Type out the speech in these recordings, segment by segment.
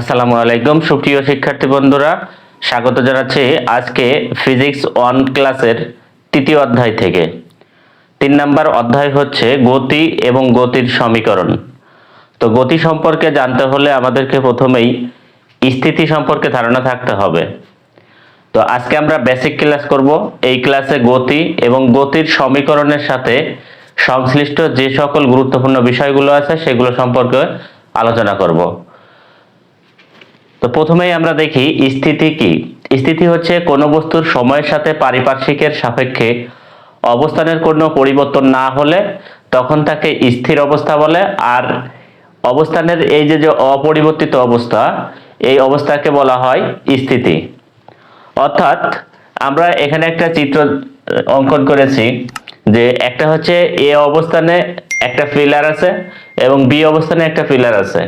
আসসালামু আলাইকুম। সুপ্রিয় শিক্ষার্থী বন্ধুরা, স্বাগত জানাচ্ছি আজকে ফিজিক্স ওয়ান ক্লাসের তৃতীয় অধ্যায় থেকে। তিন নাম্বার অধ্যায় হচ্ছে গতি এবং গতির সমীকরণ। তো গতি সম্পর্কে জানতে হলে আমাদেরকে প্রথমেই স্থিতি সম্পর্কে ধারণা থাকতে হবে। তো আজকে আমরা বেসিক ক্লাস করব। এই ক্লাসে গতি এবং গতির সমীকরণের সাথে সংশ্লিষ্ট যে সকল গুরুত্বপূর্ণ বিষয়গুলো আছে, সেগুলো সম্পর্কে আলোচনা করব। তো প্রথমেই আমরা দেখি স্থিতি কি। স্থিতি হচ্ছে কোনো বস্তুর সময়ের সাথে পারিপার্শ্বিকের সাপেক্ষে অবস্থানের কোনো পরিবর্তন না হলে তখন তাকে স্থির অবস্থা বলে, আর অবস্থানের এই যে যে অপরিবর্তিত অবস্থা, এই অবস্থাকে বলা হয় স্থিতি। অর্থাৎ আমরা এখানে একটা চিত্র অঙ্কন করেছি যে একটা হচ্ছে এ অবস্থানে একটা ফিলার আছে এবং বি অবস্থানে একটা ফিলার আছে।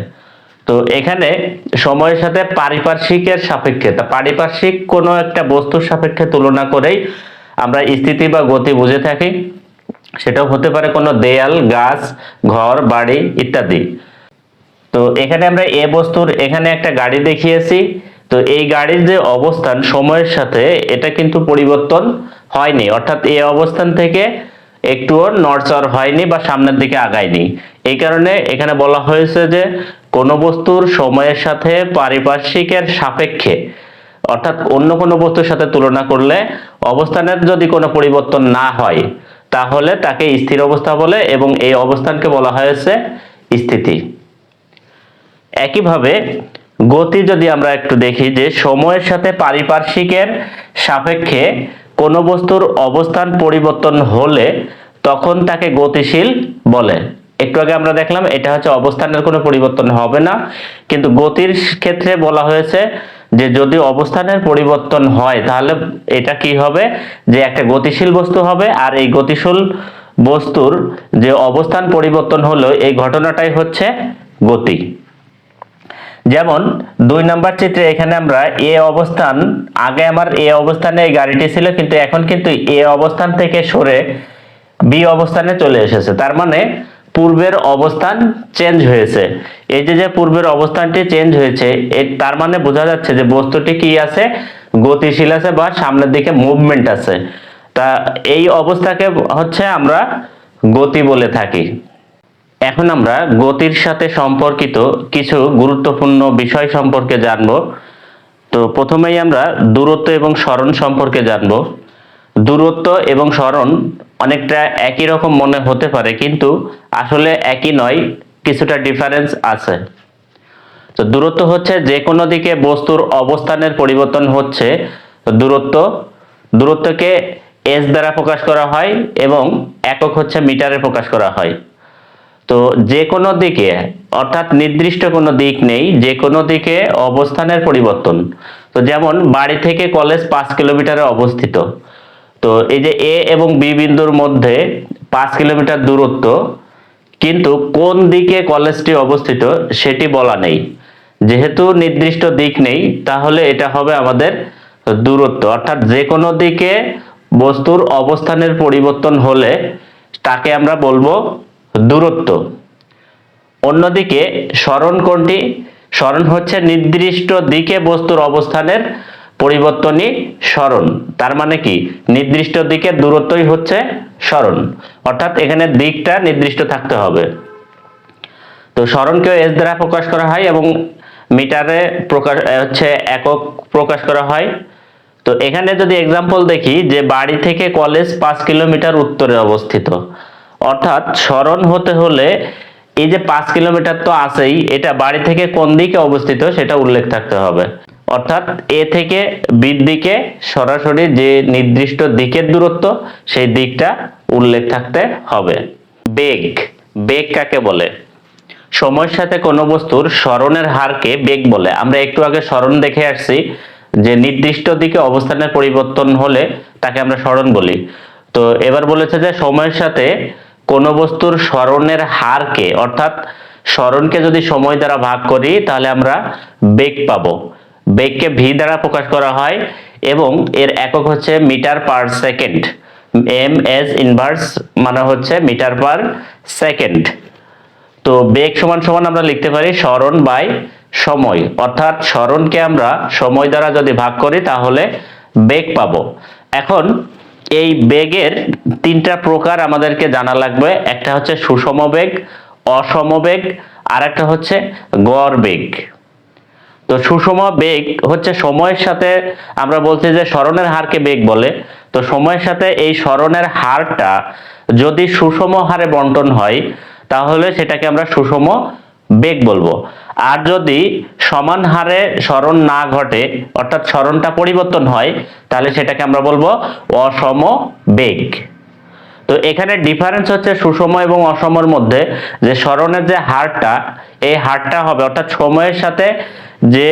তো এখানে সময়ের সাথে পারিপার্শ্বিকের সাপেক্ষে, তা পারিপার্শ্বিক কোনো একটা বস্তুর সাপেক্ষে তুলনা করেই আমরা স্থিতি বা গতি বুঝে থাকি। সেটাও হতে পারে কোনো দেয়াল, গাছ, ঘর, বাড়ি ইত্যাদি। তো এখানে আমরা এ বস্তুর এখানে একটা গাড়ি দেখিয়েছি। তো এই গাড়ির যে অবস্থান সময়ের সাথে, এটা কিন্তু পরিবর্তন হয়নি। অর্থাৎ এই অবস্থান থেকে একটুও নড়চড় হয়নি বা সামনের দিকে আগায়নি। এই কারণে এখানে বলা হয়েছে যে কোনো বস্তুর সময়ের সাথে পারিপার্শ্বিকের সাপেক্ষে, অর্থাৎ অন্য কোনো বস্তুর সাথে তুলনা করলে অবস্থানের যদি কোনো পরিবর্তন না হয়, তাহলে তাকে স্থির অবস্থা বলে এবং এই অবস্থানকে বলা হয়েছে স্থিতি। একইভাবে গতি যদি আমরা একটু দেখি যে সময়ের সাথে পারিপার্শ্বিকের সাপেক্ষে কোনো বস্তুর অবস্থান পরিবর্তন হলে তখন তাকে গতিশীল বলে। একটু আগে আমরা দেখলাম, এটা হচ্ছে অবস্থানের কোনো পরিবর্তন হবে না। কিন্তু গতির ক্ষেত্রে বলা হয়েছে যে যদি অবস্থানের পরিবর্তন হয়, তাহলে এটা কি হবে? যে একটা গতিশীল বস্তু হবে, আর এই গতিশীল বস্তুর যে অবস্থান পরিবর্তন হলো, এই ঘটনাটাই হচ্ছে গতি। যেমন, দুই নাম্বার চিত্রে এখানে আমরা এ অবস্থান, আগে আমার এ অবস্থানে এই গাড়িটি ছিল, কিন্তু এখন কিন্তু এ অবস্থান থেকে সরে বি অবস্থানে চলে এসেছে। তার মানে পূর্বের অবস্থান চেঞ্জ হয়েছে। এই যে যে পূর্বের অবস্থানটি চেঞ্জ হয়েছে তার মানে বোঝা যাচ্ছে যে বস্তুটি কি আছে? গতিশীল আছে বা সামনের দিকে মুভমেন্ট আছে। তা এই অবস্থাকে হচ্ছে আমরা গতি বলে থাকি। এখন আমরা গতির সাথে সম্পর্কিত কিছু গুরুত্বপূর্ণ বিষয় সম্পর্কে জানব। তো প্রথমেই আমরা দূরত্ব এবং স্মরণ সম্পর্কে জানব। দূরত্ব এবং স্মরণ অনেকটা একই রকম মনে হতে পারে, কিন্তু আসলে একই নয়, কিছুটা ডিফারেন্স আছে। তো দূরত্ব হচ্ছে যে কোনো দিকে বস্তুর অবস্থানের পরিবর্তন হচ্ছে দূরত্ব, দূরত্বকে এস দ্বারা প্রকাশ করা হয় এবং একক হচ্ছে মিটারে প্রকাশ করা হয়। তো যে কোনো দিকে, অর্থাৎ নির্দিষ্ট কোনো দিক নেই, যে কোনো দিকে অবস্থানের পরিবর্তন। তো যেমন বাড়ি থেকে কলেজ পাঁচ কিলোমিটারে অবস্থিত তো এই যে এ এবং বি বিন্দুর মধ্যে পাঁচ কিলোমিটার দূরত্ব, কিন্তু কোন দিকে কলেজটি অবস্থিত সেটি বলা নেই। যেহেতু নির্দিষ্ট দিক নেই, তাহলে এটা হবে আমাদের দূরত্ব। অর্থাৎ যে কোনো দিকে বস্তুর অবস্থানের পরিবর্তন হলে তাকে আমরা বলব দূরত্ব। অন্যদিকে স্মরণ কোনটি? স্মরণ হচ্ছে নির্দিষ্ট দিকে বস্তুর অবস্থানের পরিবর্তনই স্মরণ। তার মানে কি? নির্দিষ্ট দিকের দূরত্বই হচ্ছে স্মরণ। অর্থাৎ এখানে দিকটা নির্দিষ্ট থাকতে হবে। তো স্মরণকেও এস দ্বারা প্রকাশ করা হয় এবং মিটারে প্রকাশ হচ্ছে একক প্রকাশ করা হয়। তো এখানে যদি এক্সাম্পল দেখি যে বাড়ি থেকে কলেজ পাঁচ কিলোমিটার উত্তরে অবস্থিত। অর্থাৎ স্মরণ হতে হলে এই যে পাঁচ কিলোমিটার তো আছেই, এটা বাড়ি থেকে কোন দিকে অবস্থিত সেটা উল্লেখ থাকতে হবে। অর্থাৎ এ থেকে বির দিকে সরাসরি যে নির্দিষ্ট দিকের দূরত্ব, সেই দিকটা উল্লেখ থাকতে হবে। বেগ বেগ কাকে বলে? সময়ের সাথে কোনো বস্তুর স্মরণের হারকে বেগ বলে। আমরা একটু আগে স্মরণ দেখে আসছি যে নির্দিষ্ট দিকে অবস্থানের পরিবর্তন হলে তাকে আমরা স্মরণ বলি। তো এবার বলেছে যে সময়ের সাথে কোনো বস্তুর স্মরণের হারকে, অর্থাৎ স্মরণকে যদি সময় দ্বারা ভাগ করি, তাহলে আমরা বেগ পাবো। বেগকে ভি দ্বারা প্রকাশ করা হয় এবং এর একক হচ্ছে metre per second. M S inverse মানে হচ্ছে মিটার পার সেকেন্ড। তো বেগ সমান সমান আমরা লিখতে পারি স্মরণ বাই সময়। অর্থাৎ স্মরণকে আমরা সময় দ্বারা যদি ভাগ করি তাহলে বেগ পাবো। এখন এই বেগের তিনটা প্রকার আমাদেরকে জানা লাগবে। একটা হচ্ছে সুষম বেগ, অসম বেগ আর একটা হচ্ছে গড় বেগ। তো সুষম বেগ হচ্ছে সময়ের সাথে, আমরা বলছি যে স্মরণের হারকে বেগ বলে। তো সময়ের সাথে এই স্মরণের হারটা যদি সুষম হারে বন্টন হয়, তাহলে সেটাকে আমরা সুষম বেগ বলব। আর যদি সমান হারে স্মরণ না ঘটে, অর্থাৎ স্মরণটা পরিবর্তন হয়, তাহলে সেটাকে আমরা বলব অসম বেগ তো এখানে ডিফারেন্স হচ্ছে সুষম এবং অসমর মধ্যে। যে স্মরণের যে হারটা, এই হারটা হবে, অর্থাৎ সময়ের সাথে যে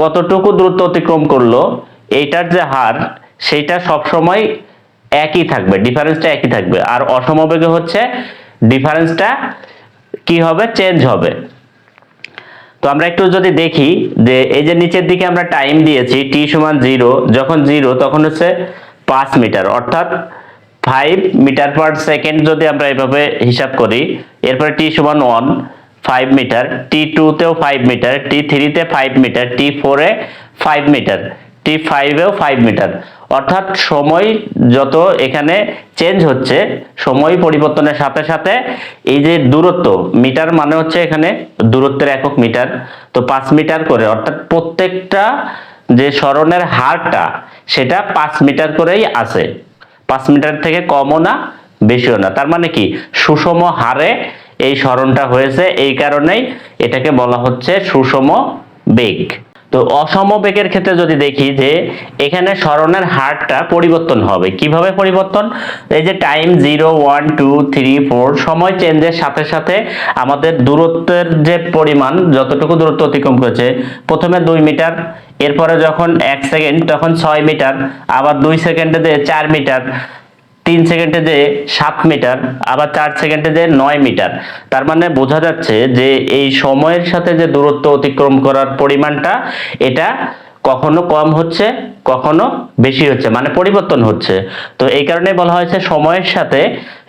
কতটুকু দ্রুত অতিক্রম করল, এইটার যে হার, সেইটা সবসময় একই থাকবে ডিফারেন্সটা একই থাকবে। আর অসমবেগে হচ্ছে ডিফারেন্সটা কি হবে? চেঞ্জ হবে। তো আমরা একটু যদি দেখি যে এই যে নিচের দিকে আমরা টাইম দিয়েছি টি সমান জিরো যখন জিরো তখন হচ্ছে পাঁচ মিটার অর্থাৎ ফাইভ মিটার পার সেকেন্ড যদি আমরা এভাবে হিসাব করি, এরপরে টি সমান ওয়ান ফাইভ মিটার টি টুতেও ফাইভ মিটার টি থ্রিতে ফাইভ মিটার টি ফোরে ফাইভ মিটার টি ফাইভেও ফাইভ মিটার অর্থাৎ সময় যত এখানে চেঞ্জ হচ্ছে, সময় পরিবর্তনের সাথে সাথে এই যে দূরত্ব মিটার মানে হচ্ছে এখানে দূরত্বের একক মিটার তো পাঁচ মিটার করে, অর্থাৎ প্রত্যেকটা যে স্মরণের হারটা, সেটা পাঁচ মিটার করেই আছে। পাঁচ মিটার থেকে কমও না, বেশিও না। তার মানে কি? সুষম হারে এই স্মরণটা হয়েছে, এই কারণেই এটাকে বলা হচ্ছে সুষম বেগ। তো অসম বেগের ক্ষেত্রে যদি দেখি যে এখানে স্মরণের হারটা পরিবর্তন হবে। কীভাবে পরিবর্তন? এই যে time zero one two three four সময় চেঞ্জের সাথে সাথে আমাদের দূরত্বের যে পরিমাণ, যতটুকু দূরত্ব অতিক্রম করেছে, প্রথমে দুই মিটার, এরপরে যখন এক সেকেন্ড তখন ছয় মিটার, আবার দুই সেকেন্ডে চার মিটার তিন সেকেন্ডে যে সাত মিটার, আবার চার সেকেন্ডে যে নয় মিটার। তার মানে বোঝা যাচ্ছে যে এই সময়ের সাথে যে দূরত্ব অতিক্রম করার পরিমাণটা, এটা কখনো কম হচ্ছে, কখনো বেশি হচ্ছে মানে পরিবর্তন হচ্ছে। তো এই কারণে বলা হয়েছে সময়ের সাথে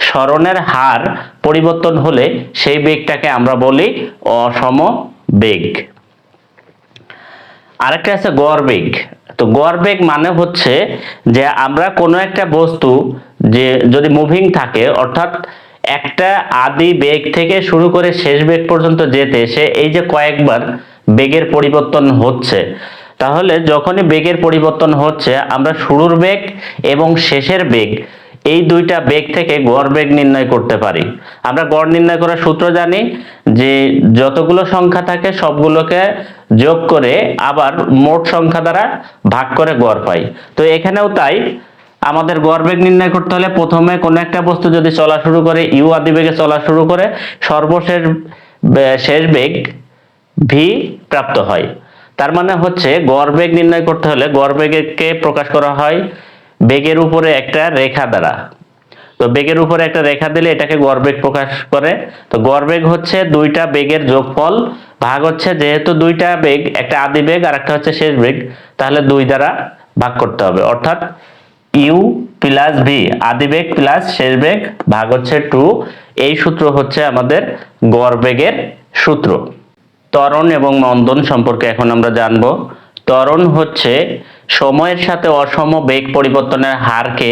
স্মরণের হার পরিবর্তন হলে সেই বেগটাকে আমরা বলি অসম বেগ আরেকটা আছে গড় বেগ তো গড় বেগ মানে হচ্ছে যে আমরা কোনো একটা বস্তু যে যদি মুভিং থাকে, অর্থাৎ একটা আদি বেগ থেকে শুরু করে শেষ বেগ পর্যন্ত যেতে সে এই যে কয়েকবার বেগের পরিবর্তন হচ্ছে, তাহলে যখনই বেগের পরিবর্তন হচ্ছে, আমরা শুরুর বেগ এবং শেষের বেগ, এই দুইটা বেগ থেকে গড় বেগ নির্ণয় করতে পারি। আমরা গড় নির্ণয় করার সূত্র জানি যে যতগুলো সংখ্যা থাকে সবগুলোকে যোগ করে আবার মোট সংখ্যা দ্বারা ভাগ করে গড় পাই। তো এখানেও তাই আমাদের গড় বেগ নির্ণয় করতে হলে প্রথমে কোনো একটা বস্তু যদি চলা শুরু করে, ইউ আদি বেগে চলা শুরু করে, সর্বশেষ শেষ বেগ ভি প্রাপ্ত হয়। তার মানে হচ্ছে গড় বেগ নির্ণয় করতে হলে গড় বেগকে প্রকাশ করা হয় বেগের উপরে একটা রেখা দ্বারা। তো বেগের উপরে একটা রেখা দিলে এটাকে গড় বেগ প্রকাশ করে। তো গড় বেগ হচ্ছে দুইটা বেগের যোগফল, ভাগ হচ্ছে যেহেতু দুইটা বেগ, একটা আদি বেগ আর একটা হচ্ছে শেষ বেগ, তাহলে দুই দ্বারা ভাগ করতে হবে। অর্থাৎ ইউ প্লাস ভি আদি বেগ প্লাস শেষ বেগ ভাগ হচ্ছে টু। এই সূত্র হচ্ছে আমাদের গড় বেগের সূত্র। ত্বরণ এবং মন্দন সম্পর্কে এখন আমরা জানব। ত্বরণ হচ্ছে সময়ের সাথে অসম বেগ পরিবর্তনের হারকে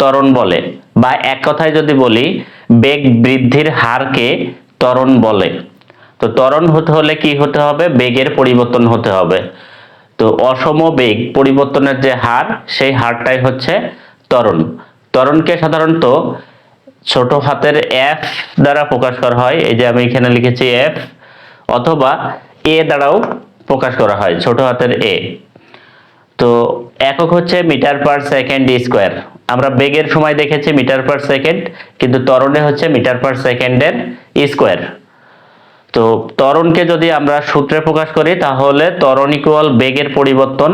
ত্বরণ বলে। বা এক কথায় যদি বলি, বেগ বৃদ্ধির হারকে ত্বরণ বলে। তো ত্বরণ হতে হলে কি হতে হবে? বেগের পরিবর্তন হতে হবে। তো অসম বেগ পরিবর্তনের যে হার, সেই হারটাই হচ্ছে ত্বরণ। ত্বরণকে সাধারণত ছোট হাতের এফ দ্বারা প্রকাশ করা হয়, এই যে আমি এখানে লিখেছি এফ অথবা এ দ্বারাও প্রকাশ করা হয়, ছোট হাতের এ তো একক হচ্ছে মিটার পার সেকেন্ড স্কোয়ার। আমরা বেগের সময় দেখেছি মিটার পার সেকেন্ড, কিন্তু ত্বরণে হচ্ছে মিটার পার সেকেন্ডের স্কোয়ার। তো ত্বরণকে যদি আমরা সূত্রে প্রকাশ করি, তাহলে ত্বরণ ইকুয়াল বেগের পরিবর্তন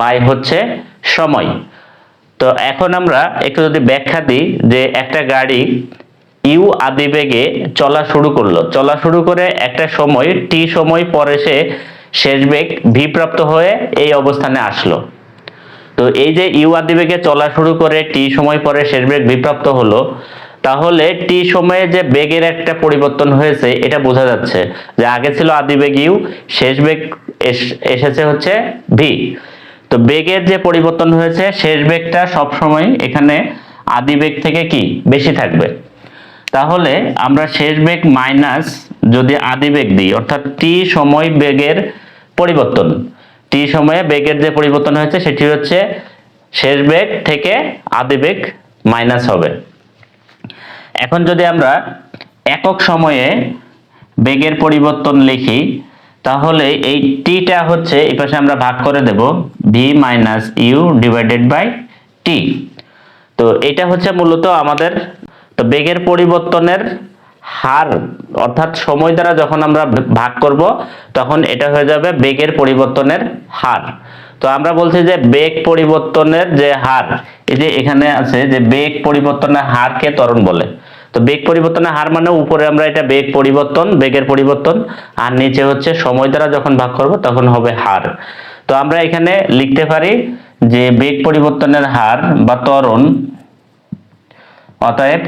বাই হচ্ছে সময়। তো এখন আমরা একটু যদি ব্যাখ্যা দিই যে একটা গাড়ি ইউ আদি বেগে চলা শুরু করল। চলা শুরু করে একটা সময় টি সময় পরে সে শেষ বেগ ভি প্রাপ্ত হয়ে এই অবস্থানে আসলো। তো এই যে ইউ আদি বেগে চলা শুরু করে টি সময় পরে শেষ বেগ বিপ্রাপ্ত হলো তাহলে টি সময়ে যে বেগের একটা পরিবর্তন হয়েছে, এটা বোঝা যাচ্ছে যে আগে ছিল আদি বেগ ইউ শেষ বেগ এস- এসেছে হচ্ছে ভি তো বেগের যে পরিবর্তন হয়েছে, শেষ বেগটা সবসময় এখানে আদি বেগ থেকে কি? বেশি থাকবে। তাহলে আমরা শেষ বেগ মাইনাস যদি আদি বেগ দিই, অর্থাৎ টি সময় বেগের পরিবর্তন। টি সময়ে বেগের যে পরিবর্তন হয়েছে, সেটি হচ্ছে শেষ বেগ থেকে আদি বেগ মাইনাস হবে। এখন যদি আমরা একক সময়ে বেগের পরিবর্তন লিখি, তাহলে এই টিটা হচ্ছে এই পাশে আমরা ভাগ করে দেব v minus u divided by t তো এটা হচ্ছে মূলত আমাদের, তো বেগের পরিবর্তনের হার, অর্থাৎ সময় দ্বারা যখন আমরা ভাগ করব, তখন এটা হয়ে যাবে বেগের পরিবর্তনের হার। তো আমরা বলছি যে বেগ পরিবর্তনের যে হার, এই যে এখানে আছে যে বেগ পরিবর্তনের হারকে ত্বরণ বলে। তো বেগ পরিবর্তনের হার মানে উপরে আমরা এটা বেগ পরিবর্তন, বেগের পরিবর্তন, আর নিচে হচ্ছে সময় দ্বারা যখন ভাগ করব তখন হবে হার। তো আমরা এখানে লিখতে পারি যে বেগ পরিবর্তনের হার বা ত্বরণ, অতএব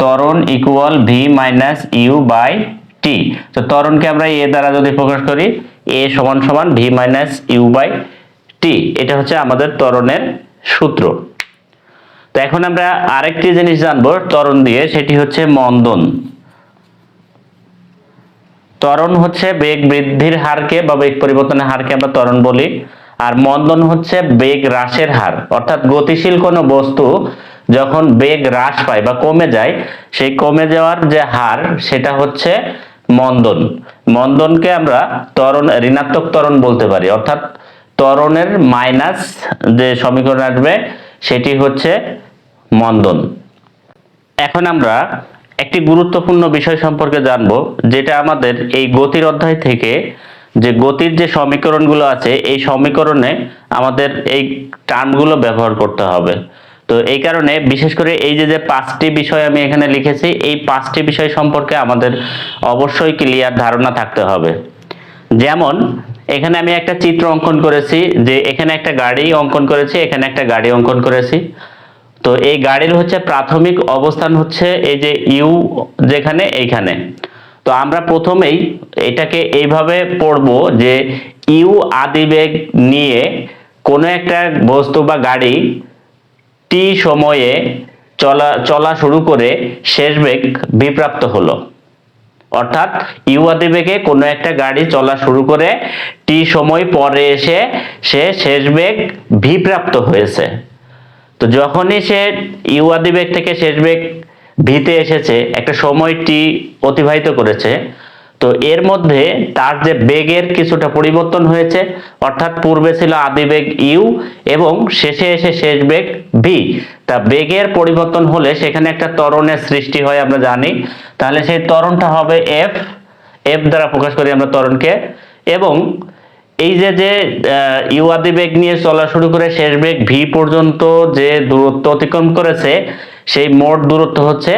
ত্বরণ equal v minus u by t তো ত্বরণকে আমরা এ দ্বারা যদি প্রকাশ করি এ সমান সমান v minus u by t এটা হচ্ছে আমাদের ত্বরণের সূত্র। তো এখন আমরা আরেকটি জিনিস জানব, ত্বরণ দিয়ে, সেটি হচ্ছে মন্দন। ত্বরণ হচ্ছে বেগ বৃদ্ধির হারকে বা বেগ পরিবর্তনের হারকে আমরা ত্বরণ বলি, আর মন্দন হচ্ছে বেগ হ্রাসের হার। অর্থাৎ গতিশীল কোনো বস্তু যখন বেগ হ্রাস পায় বা কমে যায়, সেই কমে যাওয়ার যে হার, সেটা হচ্ছে মন্দন। মন্দনকে আমরা ত্বরণ, ঋণাত্মক ত্বরণ বলতে পারি। অর্থাৎ ত্বরণের মাইনাস যে সমীকরণ আসবে, সেটি হচ্ছে মন্দন। এখন আমরা একটি গুরুত্বপূর্ণ বিষয় সম্পর্কে জানব, যেটা আমাদের এই গতির অধ্যায় থেকে যে গতির যে সমীকরণগুলো আছে, এই সমীকরণে আমাদের এই টার্মগুলো ব্যবহার করতে হবে। তো এই কারণে বিশেষ করে এই যে যে পাঁচটি বিষয় আমি এখানে লিখেছি, এই পাঁচটি বিষয় সম্পর্কে আমাদের অবশ্যই ক্লিয়ার ধারণা থাকতে হবে। যেমন, এখানে আমি একটা চিত্র অঙ্কন করেছি, যে এখানে একটা গাড়ি অঙ্কন করেছি, এখানে একটা গাড়ি অঙ্কন করেছি। তো এই গাড়ির হচ্ছে প্রাথমিক অবস্থান হচ্ছে এই যে ইউ যেখানে, এইখানে। তো আমরা প্রথমেই এটাকে এইভাবে পড়ব যে ইউ আদিবেগ নিয়ে কোনো একটা বস্তু বা গাড়ি টি সময়ে চলা চলা শুরু করে শেষ বেগ বিপ্রাপ্ত হলো। অর্থাৎ ইউ আদিবেগে কোনো একটা গাড়ি চলা শুরু করে টি সময় পরে এসে সে শেষ বেগ ভিপ্রাপ্ত হয়েছে। তো যখনই সে ইউ আদিবেগ থেকে শেষ বেগ ভিতে এসেছে, একটা সময় টি অতিবাহিত করেছে, তো এর মধ্যে তার যে বেগের কিছুটা পরিবর্তন হয়েছে, অর্থাৎ পূর্বে ছিল আদিবেগ ইউ এবং শেষে এসে শেষ বেগ ভি। তা বেগের পরিবর্তন হলে সেখানে একটা ত্বরণের সৃষ্টি হয়, আমরা জানি। তাহলে সেই ত্বরণটা হবে এফ এফ দ্বারা প্রকাশ করি আমরা ত্বরণকে, এবং এই যে যে আহ, ইউ আদি বেগ নিয়ে চলা শুরু করে শেষ বেগ ভি পর্যন্ত যে দূরত্ব অতিক্রম করেছে সেই মোট দূরত্ব হচ্ছে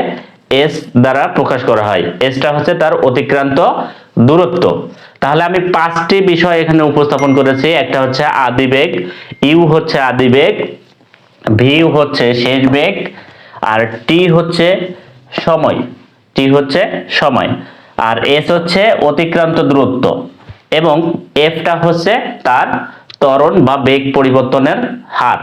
এস দ্বারা প্রকাশ করা হয়। এসটা হচ্ছে তার অতিক্রান্ত দূরত্ব। তাহলে আমি পাঁচটি বিষয় এখানে উপস্থাপন করেছি। একটা হচ্ছে আদি বেগ ইউ হচ্ছে আদি বেগ ভি হচ্ছে শেষ বেগ আর টি হচ্ছে সময়। টি হচ্ছে সময়। আর এস হচ্ছে অতিক্রান্ত দূরত্ব। এবং এফটা হচ্ছে তার ত্বরণ বা বেগ পরিবর্তনের হার।